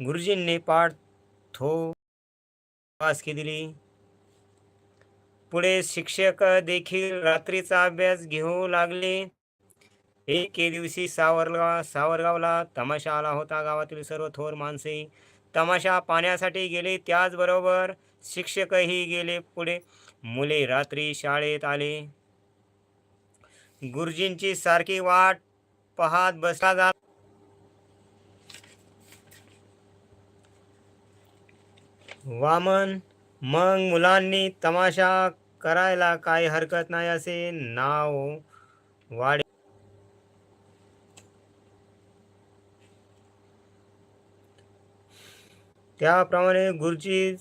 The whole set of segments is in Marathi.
गुरुजींनी पाठ थो वासकी दिली पुढे शिक्षक देखील रात्रीचा अभ्यास घेऊ लागले. एके दिवशी सावरगाव सावरगावला तमाशा आला होता गावातील सर्व थोर माणसे. तमाशा पाहण्यासाठी गेले त्याचबरोबर शिक्षकही गेले पुढे. मुले रात्री शाळेत आले. गुरुजींची सारखी वाट पाहत बसला जात वामन मग मुलांनी तमाशा करायला काही हरकत नाही असे नाव वाढ त्याप्रमाणे गुरुजी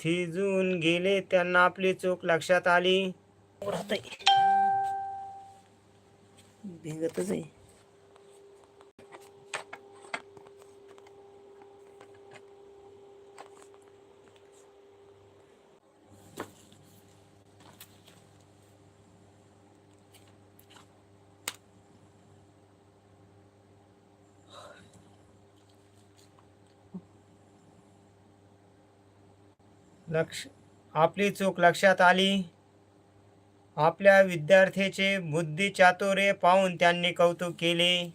थिजून गेले. त्यांना आपली चूक लक्षात आली. भिंगतच आहे लक्ष आपली चूक लक्षात आली. आपल्या विद्यार्थ्याचे बुद्धी चातुर्य पाहून त्यांनी कौतुक केले.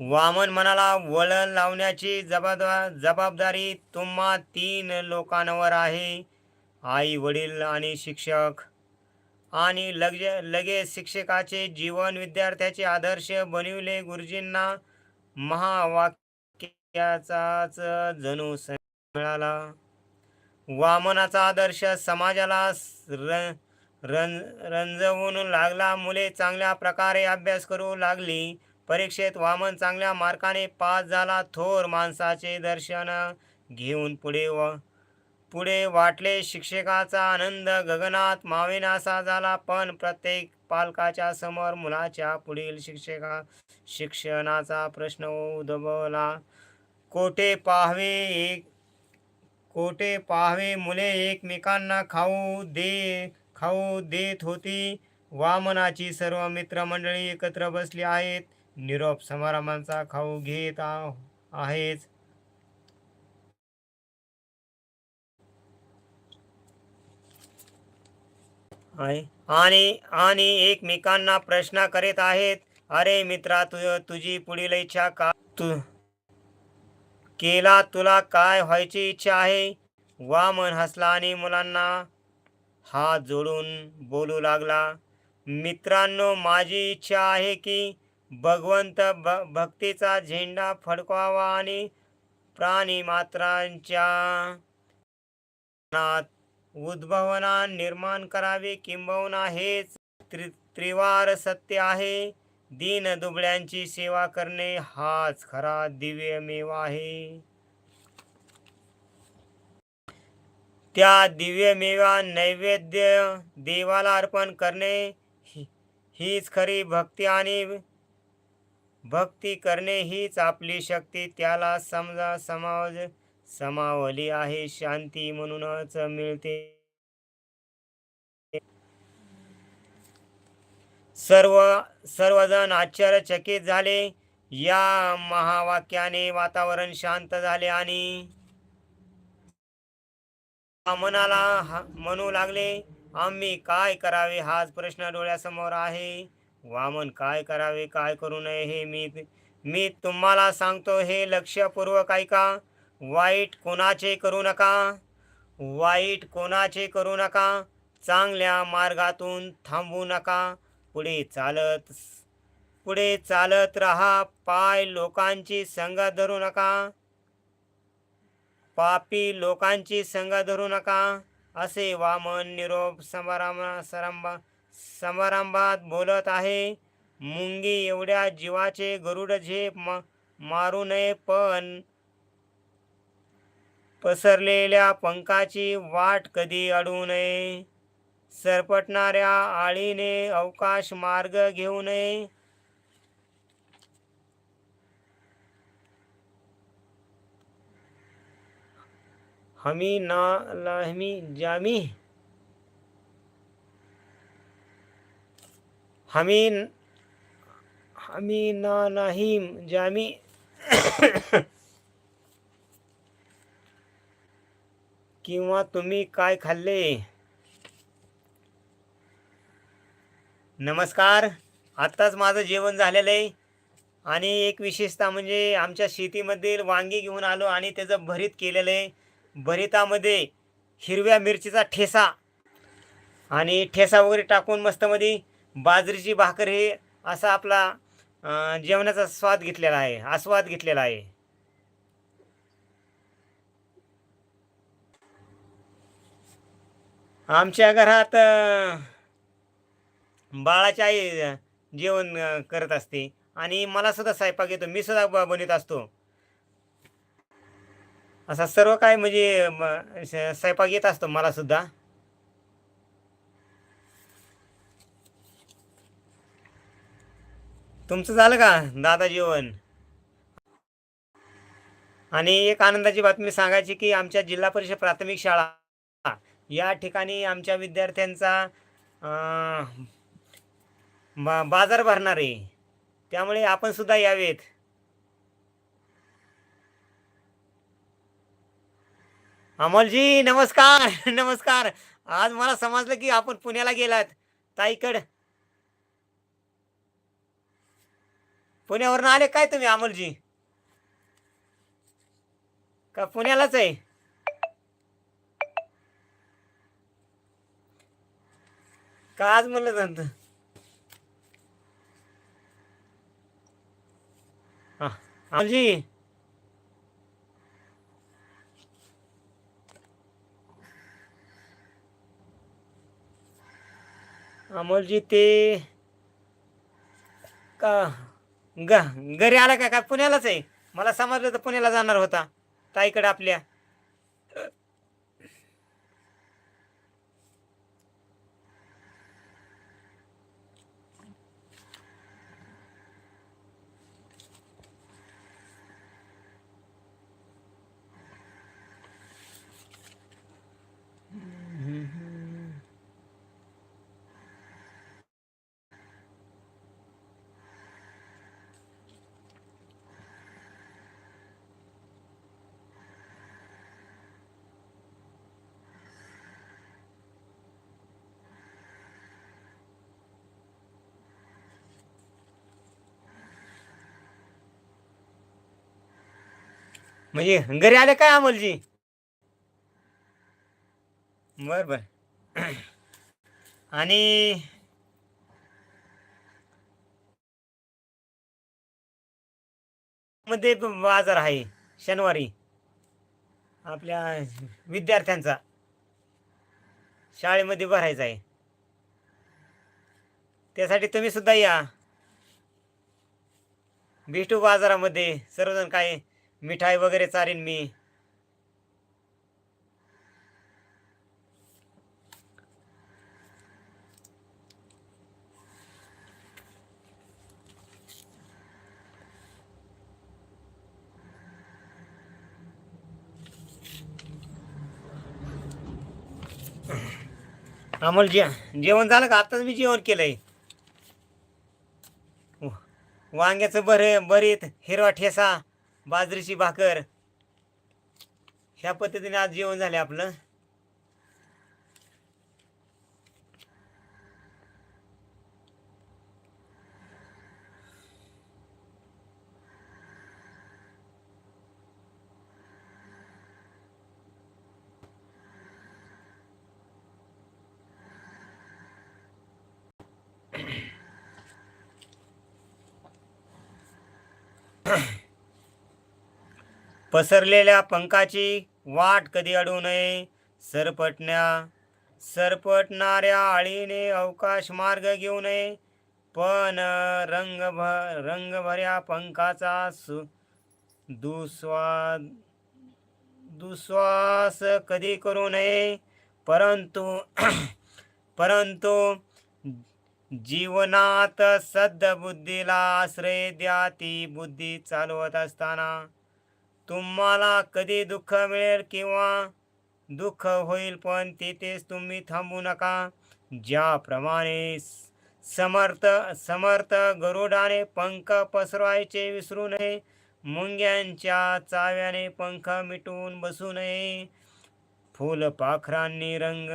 वामन मनाला वळण लावण्याची जबाबदार जबाबदारी तुम्हा तीन लोकांवर आहे. आई वडील आणि शिक्षक. आणि लगे लगेच शिक्षकाचे जीवन विद्यार्थ्याचे आदर्श बनविले गुरुजींना महावाक्याचाच जणू मिळाला वामनाचा आदर्श समाजाला र- रं रंजवून लागला. मुले चांगल्या प्रकारे अभ्यास करू लागली. परीक्षेत वामन चांगल्या मार्काने पास झाला. थोर माणसाचे दर्शन घेऊन पुढे व पुढे वाटले. शिक्षकाचा आनंद गगनात मावेनासा झाला. पण प्रत्येक पालकाच्या समोर मुलाच्या पुढील शिक्षका शिक्षणाचा प्रश्न उद्भवला. कोठे पाहावे? एक कोठे पाहावे मुले एकमेकांना खाऊ दे खाऊ देत होती. वामनाची सर्व मित्रमंडळी एकत्र बसली आहेत. निरोप समारंभांचा खाऊ घेत आहेच. आहे आणि आणि एकमेकांना प्रश्न करीत आहेत. अरे मित्रा तु तुझी पुढील इच्छा का? तू केला तुला काय व्हायची इच्छा आहे? वामन हसला आणि मुलांना हात जोडून बोलू लागला. मित्रांनो माझी इच्छा आहे की भगवंत भ भक्तीचा झेंडा फडकवावा आणि प्राणी मात्रांच्या मनात उद्भवना निर्माण करावे. किंबहुना हेच त्रि त्रिवार सत्य आहे. दीन दुबळ्यांची सेवा करणे हाच खरा दिव्यमेव आहे. त्या दिव्यमेवा नैवेद्य देवाला अर्पण करणे ही- हीच खरी भक्ती आणि भक्ती करणे हीच आपली शक्ती. त्याला समजा समाज समावली आहे शांती म्हणूनच मिळते. सर्व सर्वजण आश्चर्यचकित झाले. या महावाक्याने वातावरण शांत झाले आणि मनाला हा- म्हणू लागले आम्ही काय करावे? हाच प्रश्न डोळ्यासमोर आहे. वामन काय करावे? काय करू नये हे मी मी तुम्हाला सांगतो हे लक्षपूर्वक ऐका. वाईट कोणाचे करू नका. वाईट कोणाचे करू नका. चांगल्या मार्गातून थांबू नका. पुढे चालत पुढे चालत राहा पाय लोकांची संग धरू नका. पापी लोकांची संग धरू नका. असे वामन निरोप समारंभा समारंभात बोलत आहे. मुंगी एवढ्या जीवाचे गरुड झेप मारू नये पण. पसरलेल्या पंखाची वाट कधी अडू नये. सरपटणाऱ्या आळीने अवकाश मार्ग घेऊ नये हमी ना लाहमी जामी. हमी हमी ना नाहीम जामी. किंवा तुम्ही काय खाल्ले? नमस्कार. आत्ताच माझं जेवण झालेलं आहे. आणि एक विशेषता म्हणजे आमच्या शेतीमधील वांगी घेऊन आलो आणि त्याचं भरीत केलेलं आहे. भरितामध्ये हिरव्या मिरचीचा ठेसा आणि ठेसा वगैरे टाकून मस्तमध्ये बाजरीची भाकर हे असा आपला जेवणाचा स्वाद घेतलेला आहे. आस्वाद घेतलेला आहे. आमच्या घरात बाळाच्या बाळाची आई जेवण करत असते. आणि मला सुद्धा स्वयंपाक येतो. मी सुद्धा बनवित असतो. असा सर्व काय म्हणजे स्वयंपाक येत असतो मला सुद्धा. तुमचं झालं का दादा जेवण? आणि एक आनंदाची बातमी सांगायची की आमच्या जिल्हा परिषद प्राथमिक शाळा या ठिकाणी आमच्या विद्यार्थ्यांचा बा बाजार भरणार. आहे त्यामुळे आपण सुद्धा यावेत. अमोलजी नमस्कार नमस्कार. आज मला समजलं की आपण पुण्याला गेलात. ताईकड. पुण्यावरून आले काय तुम्ही अमोलजी? का पुण्यालाच आहे? का आज म्हणलं जातं? हा अमोलजी ते का ग घरी आला का पुण्यालाच आहे? मला समजलं तर पुण्याला जाणार होता. ताईकडे आपल्या. म्हणजे घरी आले काय अमोलजी? बर बर. आणि मध्ये बाजार आहे शनिवारी. आपल्या विद्यार्थ्यांचा. शाळेमध्ये भरायचा आहे. त्यासाठी तुम्ही सुद्धा या. भेटू बाजारामध्ये. सर्वजण काय मिठाई वगैरे चारीन मी. आम्हाला जे जेवण झालं का? आताच मी जेवण केलंय. वांग्याचं बरे बरीत हिरवा ठेसा. बाजरीची भाकर. ह्या पद्धतीने आज जेवण झालं आपलं. पसरलेल्या पंखाची वाट कधी अडू नये? सरपटण्या सरपटणाऱ्या आळीने अवकाश मार्ग घेऊ नये. पण रंगभ रंगभऱ्या पंखाचा सु दुस्वाद दुस्वास कधी करू नये? परंतु परंतु जीवनात सद्बुद्धीला आश्रय द्या. ती बुद्धी चालवत असताना तुम्हाला कधी दुःख मिळेल किंवा दुःख होईल पण तेथेच तुम्ही थांबू नका. ज्याप्रमाणे समर्थ समर्थ गरुडाने पंख पसरवायचे विसरू नये मुंग्यांच्या चाव्याने पंख मिटून बसू नये. फुलपाखरांनी रंग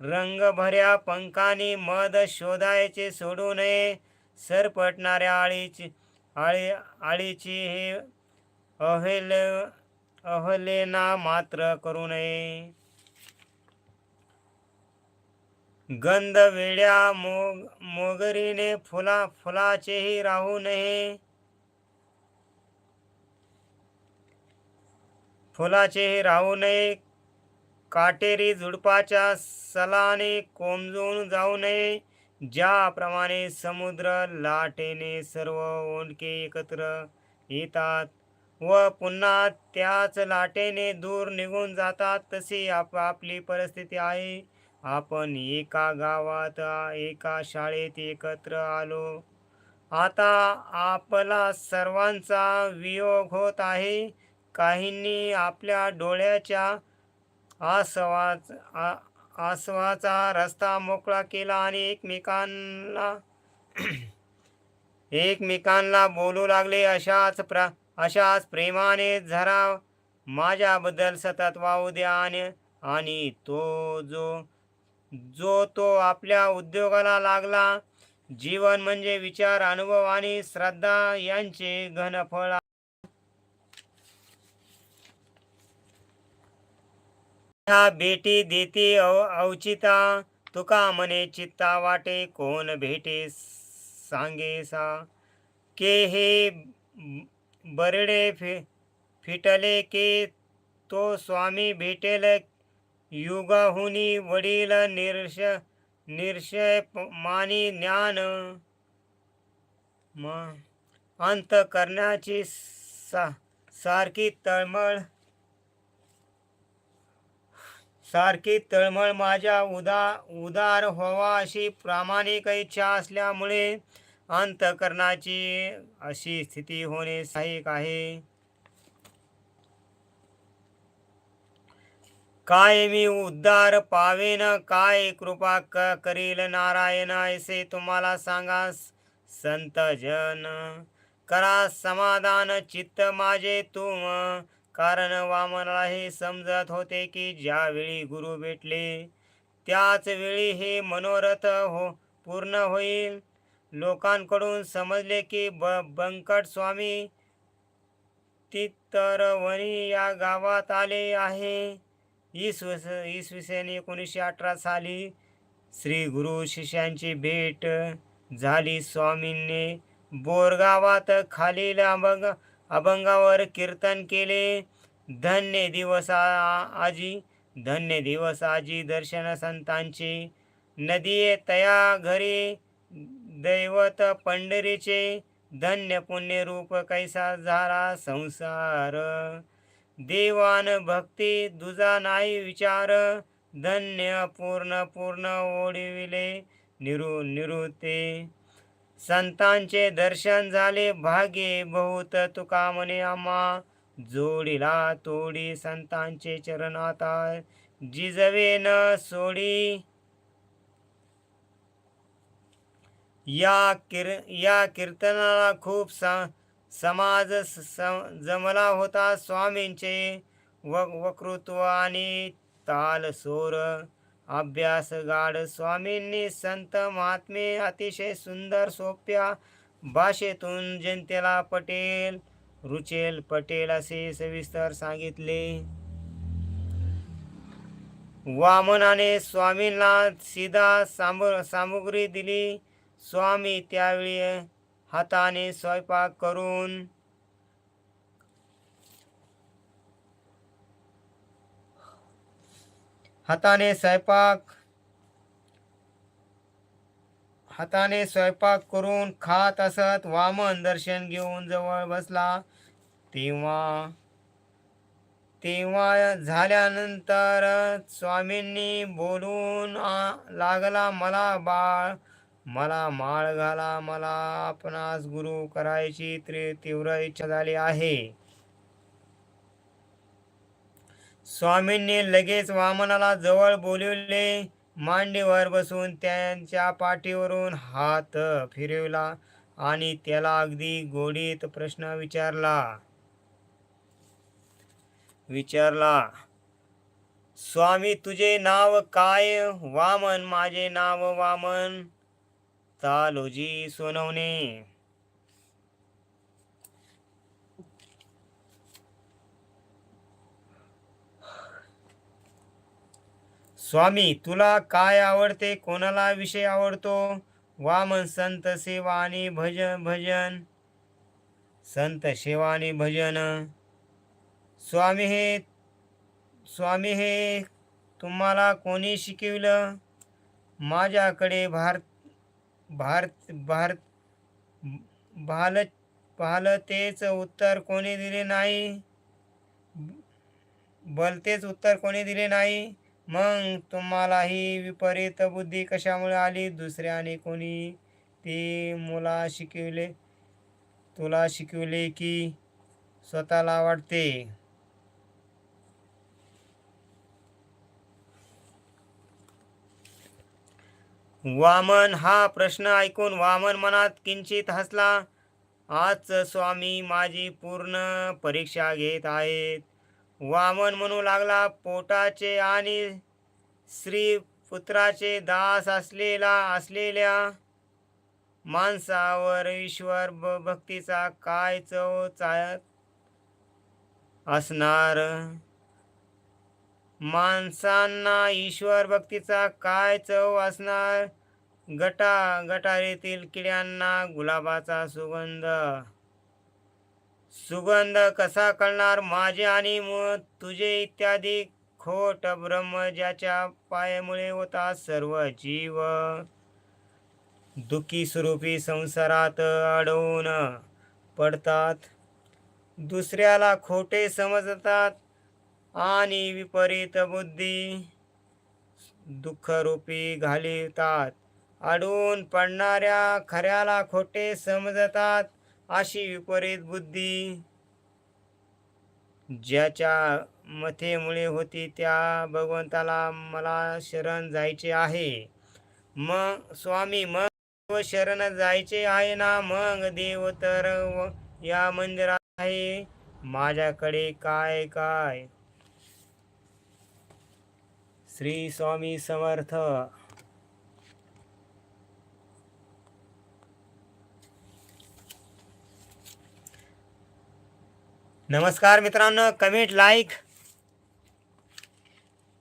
रंगभऱ्या पंखांनी मध शोधायचे सोडू नये. सरपटणाऱ्या आळीची आळी आळीची हे अहल अहलेना मात्र करू नये. गंध वेड्या मोग मोगरीने फुला फुलाचेही राहू नये. फुलाचेही राहू नये. काटेरी झुडपाच्या सलाने कोमजून जाऊ नये. ज्याप्रमाणे समुद्र लाटेने सर्व ओंडके एकत्र येतात व पुन्हा त्याच लाटेने दूर निघून जातात. तशी आप आपली परिस्थिती आहे. आपण एका गावात एका शाळेत एकत्र आलो. आता आपला सर्वांचा वियोग होत आहे. काहींनी आपल्या डोळ्याच्या आसवाच आ- आसवाचा रस्ता मोकळा केला आणि एकमेकांना एकमेकांना बोलू लागले. अशाच प्र अशाच प्रेमाने झराव. माझ्याबद्दल सतत वाहू द्या आणि आणि तो जो जो तो आपल्या उद्योगाला लागला जीवन म्हणजे विचार अनुभव आणि श्रद्धा यांचे घनफळ भेटी बेटी देती अवचिता तुका मने चित्ता वाटे कोण भेटे सांगे सा के हे बरडे फि फिटले की तो स्वामी भेटेल. युगाहुनी वडील निर्ष निर्षय मानी ज्ञान म अंत करण्याची सा सारखी तळमळ सारखी तळमळ माझ्या उदा उदार व्हावा अशी प्रामाणिक इच्छा असल्यामुळे अंतकरणाची अशी स्थिती होणे सहाय्यक आहे. काय मी उद्धार पावेन काय कृपा क करील नारायण ऐसे तुम्हाला सांगा. संत जन करा समाधान चित्त माझे तुम. कारण वामनाला हे समजत होते की ज्यावेळी गुरु भेटले त्याच वेळी हे मनोरथ हो पूर्ण होईल. लोकांकडून समजले की ब बंकट स्वामी तितरवणी या गावात आले आहे. इसवी इसवी सन एकोणीसशे अठरा साली श्री गुरु शिष्यांची भेट झाली. स्वामींनी बोरगावात खालील अभंग अभंगावर कीर्तन केले. धन्य दिवस आ- आजी धन्य दिवस आजी दर्शन संतांचे नदीये तया घरी. दैवत पंढरीचे धन्य पुण्य रूप कैसा झाला संसार? देवान भक्ती दुजा नाही विचार धन्य पूर्ण पूर्ण ओढविले निरु निरुते. संतांचे दर्शन झाले भागे बहुत तुका म्हणे आम्हा. जोडीला तोडी संतांचे चरण आता जिजवे न सोडी या किर या कीर्तनाला खूप सा समाज स- जमला होता. स्वामींचे व वक्तृत्व आणि ताल सोर अभ्यास गाड स्वामींनी संत महात्मे अतिशय सुंदर सोप्या भाषेतून जनतेला पटेल रुचेल पटेल असे सविस्तर सांगितले. वामनाने स्वामींना सीधा सामु सामुग्री दिली. स्वामी त्यावेळी हाताने स्वयंपाक करून हाताने स्वयंपाक हाताने स्वयंपाक करून खात असत वामन दर्शन घेऊन जवळ बसला. तेव्हा तेव्हा झाल्यानंतर स्वामींनी बोलून लागला मला बाळ मला माळ घाला मला आपणास गुरु करायची त्रि- तीव्र इच्छा झाली आहे. स्वामींनी लगेच वामनाला जवळ बोलवले. मांडीवर बसून त्यांच्या पाठीवरून हात फिरवला आणि त्याला अगदी गोडीत प्रश्न विचारला. विचारला स्वामी तुझे नाव काय? वामन माझे नाव वामन. तालोजी सोनवणे. स्वामी तुला काय आवडते? कोणाला विषय आवडतो? वामन संत सेवा आणि भजन भजन. संत सेवा आणि भजन. स्वामी हे स्वामी हे तुम्हाला कोणी शिकविलं? माझ्याकडे भारत भारत भारत भाल भालतेच उत्तर कोणी दिले नाही? भलतेच उत्तर कोणी दिले नाही? मग तुम्हाला ही विपरीत बुद्धी कशामुळे आली? दुसऱ्याने कोणी ती मुला शिकविले तुला शिकविले की स्वतःला वाटते? वामन हा प्रश्न ऐकून वामन मनात किंचित हसला. आज स्वामी माझी पूर्ण परीक्षा घेत आहेत. वामन म्हणू लागला पोटाचे आणि श्री पुत्राचे दास असलेला असलेल्या माणसावर ईश्वर भक्तीचा काय चव चायत असणार? माणसांना ईश्वर भक्तीचा काय चव असणार? गटा गटारीतील किड्यांना गुलाबाचा सुगंध. सुगंध कसा कळणार? माझे आणि मत तुझे इत्यादी खोट ब्रह्म ज्याच्या पायामुळे होता सर्व जीव. दुःखी स्वरूपी संसारात अडवून पडतात. दुसऱ्याला खोटे समजतात आणि विपरीत बुद्धी दुःखरूपी घालितात आडून पडणाऱ्या खऱ्याला खोटे समजतात अशी विपरीत बुद्धी. ज्याच्या मथेमुळे होती त्या भगवंताला मला शरण जायचे आहे. मग स्वामी मग शरण जायचे आहे ना? मग देव तर या मंदिरात आहे. माझ्याकडे काय काय? श्री स्वामी समर्थ. नमस्कार मित्रांनो कमेंट लाईक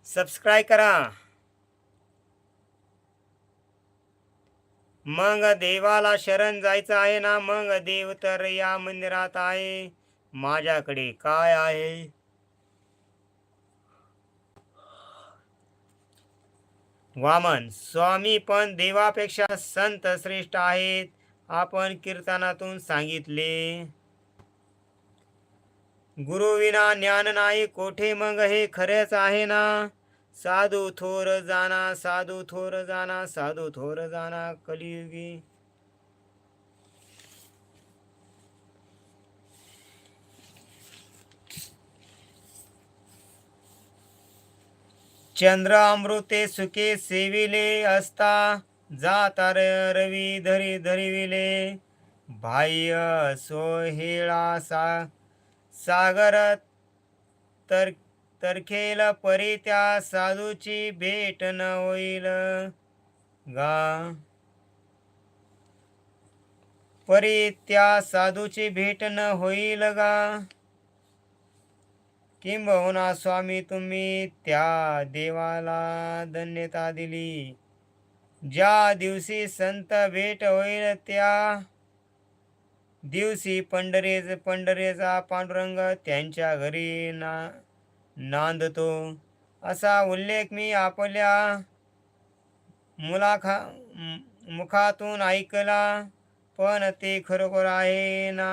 सबस्क्राईब करा. मग देवाला शरण जायचं आहे ना मग देव तर या मंदिरात आहे. माझ्याकडे काय आहे? वामन स्वामी पण देवापेक्षा संत श्रेष्ठ आहेत आपण कीर्तनातून सांगितले. गुरुविना ज्ञान नाही कोठे मग हे खरेच आहे ना? साधू थोर जाना साधू थोर जाना साधू थोर जाना कलियुगी. चंद्र अमृते सुखे सेविले असता जाता रवी धरी धरिविले. बाह्य सोहेळा सा सागर तर तरखेल परी त्या साधूची भेट न होईल. गा. परी त्या साधूची भेट न होईल गा. किंबहुना स्वामी तुम्ही त्या देवाला धन्यता दिली. ज्या दिवशी संत भेट होईल त्या दिवशी पंढरेज पंढरेचा पांडुरंग त्यांच्या घरी ना नांदतो. असा उल्लेख मी आपल्या मुलाखा मुखातून ऐकला पण ते खरोखर आहे ना?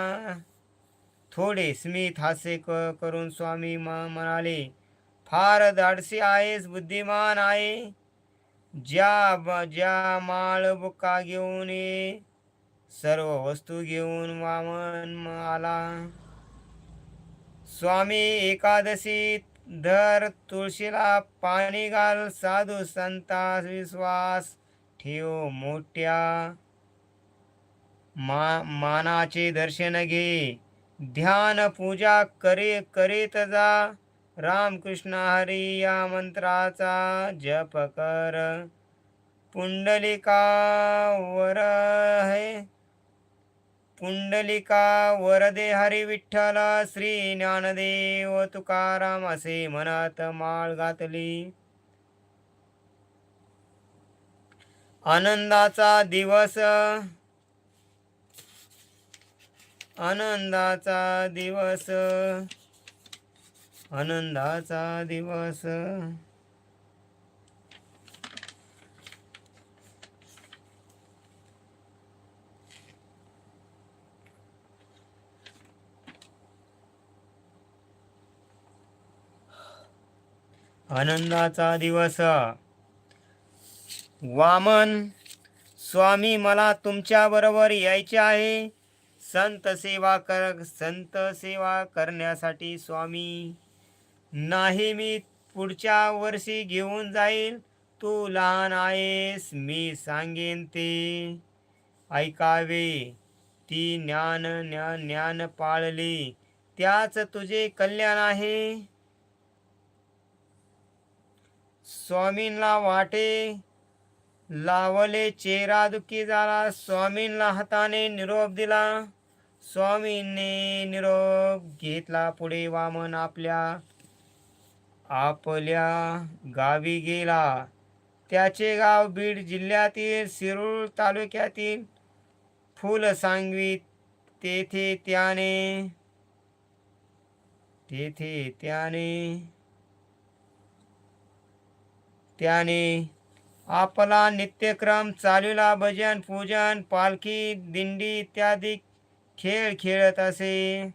थोडे स्मित हास्य क करून स्वामी म म्हणाले फार धाडसी आहेस बुद्धिमान आहे. ज्या ब ज्या माळ बुक्का घेऊन ये सर्व वस्तू घेऊन वामन आला स्वामी एकादशी धर तुळशीला पाणी घाल साधू संतास विश्वास ठेव मोठ्या. मा मानाचे दर्शन घे ध्यान पूजा करे करीत जा. रामकृष्ण हरी या मंत्राचा जप कर. पुंडलिका वर है पुंडलिका वरदे हरी विठ्ठला श्री ज्ञानदेव तुकाराम असे म्हणत माळ घातली आनंदाचा दिवस आनंदाचा दिवस आनंदाचा दिवस. आनंदाचा दिवस. वामन स्वामी मला तुमच्या बरोबर यायचे आहे. संत सेवा कर संत सेवा करण्यासाठी स्वामी नाही मी पुढच्या वर्षी घेऊन जाईल. तू लहान आहेस मी सांगेन ते. ऐकावे ती ज्ञान ज्ञान ज्ञान पाळली त्याच तुझे कल्याण आहे. स्वामींना वाटे लावले चेहरा दुःखी झाला. स्वामींना हाताने निरोप दिला. स्वामींनी निरोप घेतला पुढे वामन आपल्या आपल्या गावी गेला. त्याचे गाव बीड जिल्ह्यातील शिरूर तालुक्यातील फुलसांगवी तेथे त्याने तेथे त्याने त्याने आपला नित्यक्रम चालूला भजन पूजन पालखी दिंडी इत्यादी खेळ खेळत असे.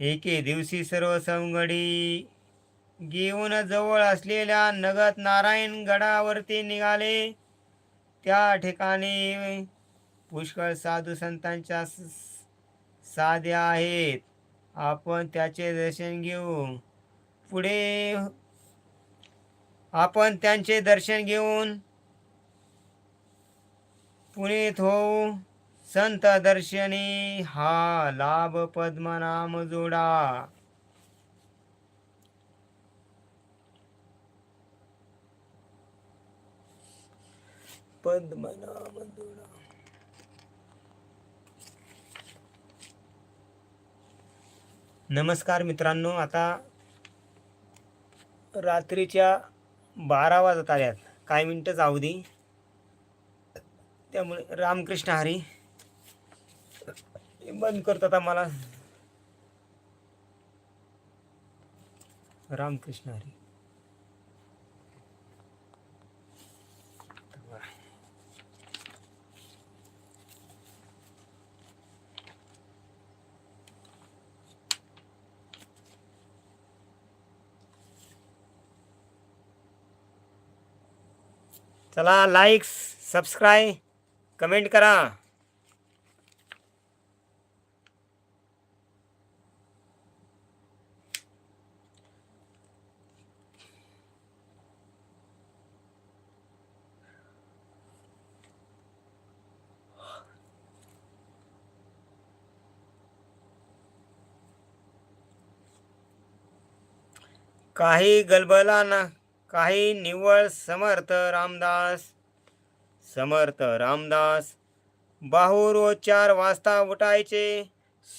एके दिवशी सर्व सवंगडी घेऊन जवळ असलेल्या नगत नारायण गडावरती निघाले. त्या ठिकाणी पुष्कळ साधू संतांच्या साध्या आहेत. आपण त्याचे दर्शन घेऊ पुढे आपण त्यांचे दर्शन घेऊन पुनीत होऊ. संत दर्शनी हा लाभ पद्मनाम जोडा. पद्मनाम जोडा. नमस्कार मित्रांनो आता रात्रीच्या बारा वाजत आल्यात. काही मिनटं जाऊ दे. त्यामुळे रामकृष्ण हरी. बंद करतात आम्हाला रामकृष्ण हरी. चला लाईक सबस्क्राईब कमेंट करा। काही गलबला ना। काही निव्वळ समर्थ रामदास. समर्थ रामदास बाहू चार वाजता उठायचे.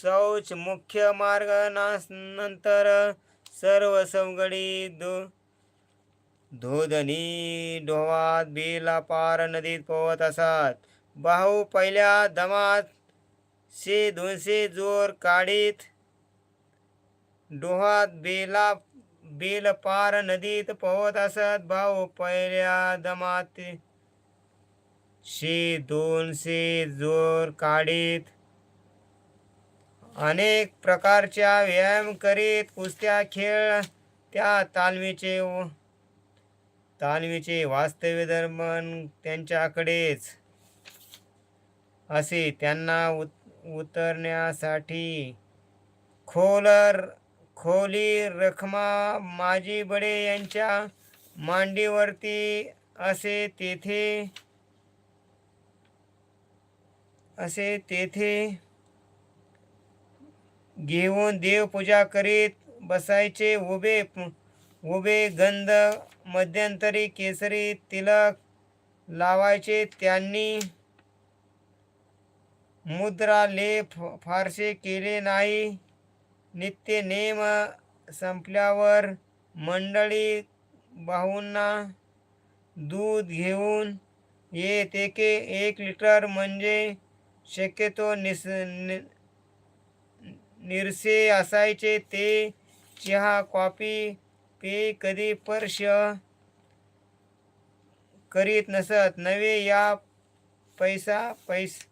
शौच मुख्य मार्ग नंतर सर्व सवगडी दो धोधनी डोहात बेला पार नदीत पोहत असत. बाहू पहिल्या दमात शे दोनशे जोर काढीत डोहात बेला बेल पार नदीत पोहत असत भाऊ पहिल्या दमात. शे दोनशे जोर काढीत. अनेक प्रकारच्या व्यायाम करीत कुस्त्या खेळ त्या तालमीचे व- तालमीचे वास्तव्य दरम्यान त्यांच्याकडेच. असे त्यांना उत उतरण्यासाठी खोलर खोली रखमा माजी बडे यांच्या मांडीवरती असे तेथे असे तेथे घेऊन देवपूजा करीत बसायचे. उभे उभे गंध मध्यंतरी केसरी तिलक लावायचे. त्यांनी मुद्रा लेप फारसे केले नाही. नित्य नेम संपल्यावर मंडळी भाऊंना दूध घेऊन येत एके एक लिटर म्हणजे शक्यतो निस नि- निरसे असायचे. ते चहा कॉफी पे कधी स्पर्श करीत नसत. नवे या पैसा पैस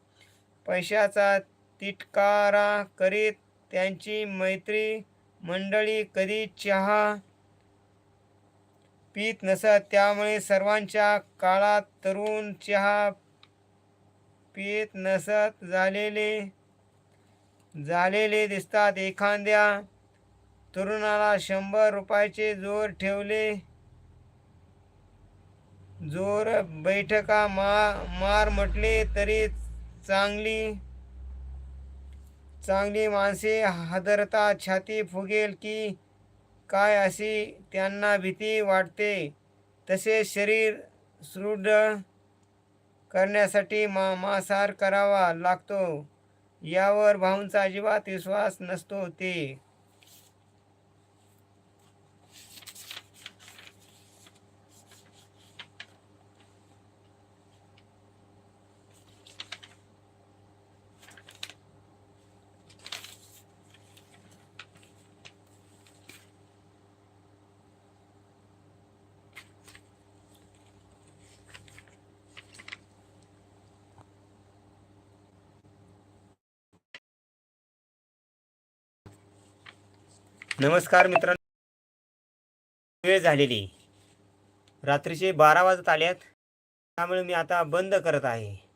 पैशाचा तिटकारा करीत त्यांची मैत्री मंडळी कधी चहा पीत नसत त्यामुळे सर्वांच्या काळात तरुण चहा पित नसत झालेले झालेले दिसतात. एखाद्या तरुणाला शंभर रुपयाचे जोर ठेवले जोर बैठका मा मार म्हटले तरी चांगली चांगली माणसे हादरता छाती फुगेल की काय अशी त्यांना भीती वाटते. तसे शरीर सुदृढ करण्यासाठी मा मांसाहार करावा लागतो. यावर भाऊंचा अजिबात विश्वास नसतो ते. नमस्कार मित्रांनो. वेळ झालेली. रात्रीचे बारा वाजत आल्यात त्यामुळे मी आता बंद करत आहे.